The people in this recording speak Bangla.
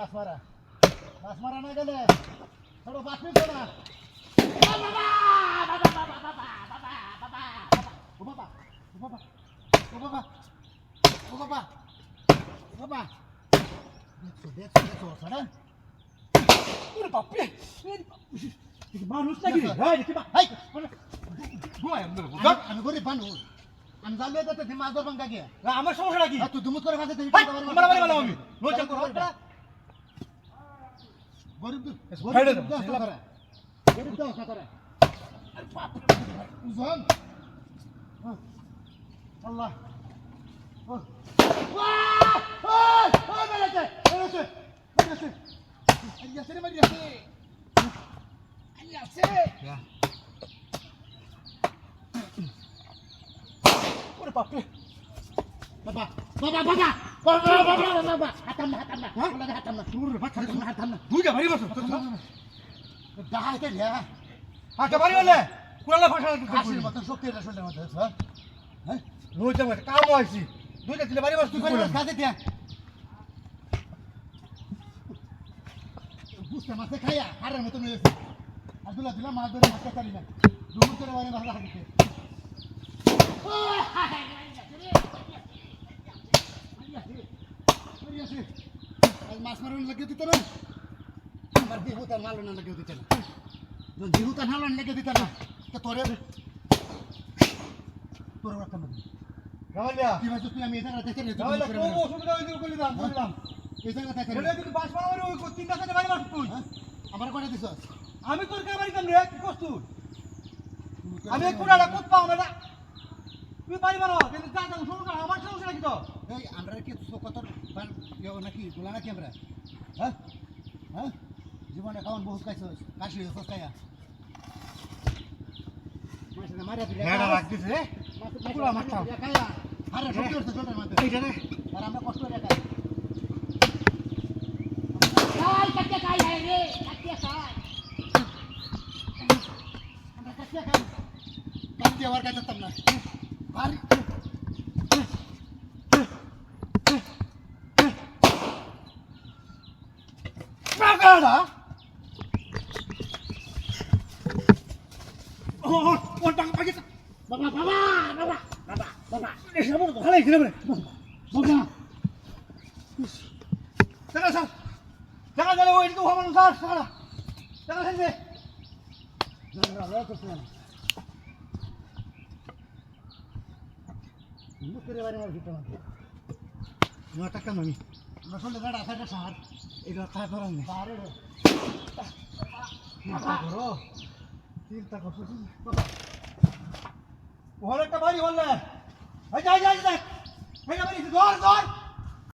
মাছ মারা মাছ মারা না গেলে ছোট বাঁচবি তো না। ও বাবা ও বাবা ও বাবা ও বাবা ও বাবা। দেখছ দেখছ দেখছ সারা ওরে বাপরে মানুষ নাকি? হ্যাঁ আমি- গরিব মানুষ। আমি জানলে তো মাছ ধরবান কাকে? আমার সমস্যা কি? তুই দুমুত করে বানাও আমি গরিব গরিব দশ করে গরিব দশ করে বুঝুন আল্লাহ ও ওয়াও! ওই! ওই, বেড়েছে, বেড়েছে, বেড়েছে। আইয়াছে রে, বেরিয়েছে। আইয়াছে। ওরে বাপরে বাবা, বাবা, বাবা, বাবা, আচ্ছা হ্যাঁ? হ্যাঁ? বুঝতে মাছে খাইয়া, হাড়ের মতন হয়ে গেছে। আর দুলা দিলা মাছ ধরে মাছ কাটালি না। দুমুর করে বাড়ি ভাজা খাইছে। ও, হায়, হায়, আইয়াছে রে, আইয়াছে, আইয়াছে। আজ মাছ লাগিয়ে দিতে না। আমার বিহুতা না লাগিয়ে দিতে না। বিহুতা নালো লাগিয়ে দিতে না। তো তোরে তোর একটা মধ্যে রামালিয়া কি ভাই তুই আমি এটা দেখে নিয়ে রামালিয়া কোন অসুবিধা দাম কইলাম এই জায়গা দেখে এটা কিন্তু বাস মারামারি ওই তিনটা সাথে বাড়ি বস তুই। আমার করে দিছ আমি তোর কে বাড়ি কাম রে কি করছ তুই আমি কুড়ালা কত পাও না তুই বাড়ি বানো কিন্তু যা যা সমস্যা আমার সমস্যা নাকি তো? এই আমরা কি কত ইয়ে নাকি গোলা নাকি আমরা? হ্যাঁ? হ্যাঁ? জীবনে খাওয়ান বহুত খাইছ কাশি হয়েছ মাছটা মারিয়া দিলে হ্যাঁ রাখ দিছে রে পুরা মাথা। খাইয়া আরে সত্যি আমরা কষ্ট করে রে আমরা আবার খাইতাম না। ভারী পাগাড়া ও ও টাকা পাইছে বাবা বাবা বাবা বাবা বাবা এসে বড় তো খালাই ছিল রে বাবা টাকা স্যার টাকা গেলে ওই তো হমান স্যার টাকা টাকা খাইছে না না তো না মুখের বারে আমার ভিতরে না না টাকা ননি আমরা শুনলে গাড়া আছে সার। এটা করার নেই সারে চিন্তা করো। চিন্তা করো ওর একটা বাড়ি বললে। এই যাই যাই দেখ এই বাড়ি ধর ধর।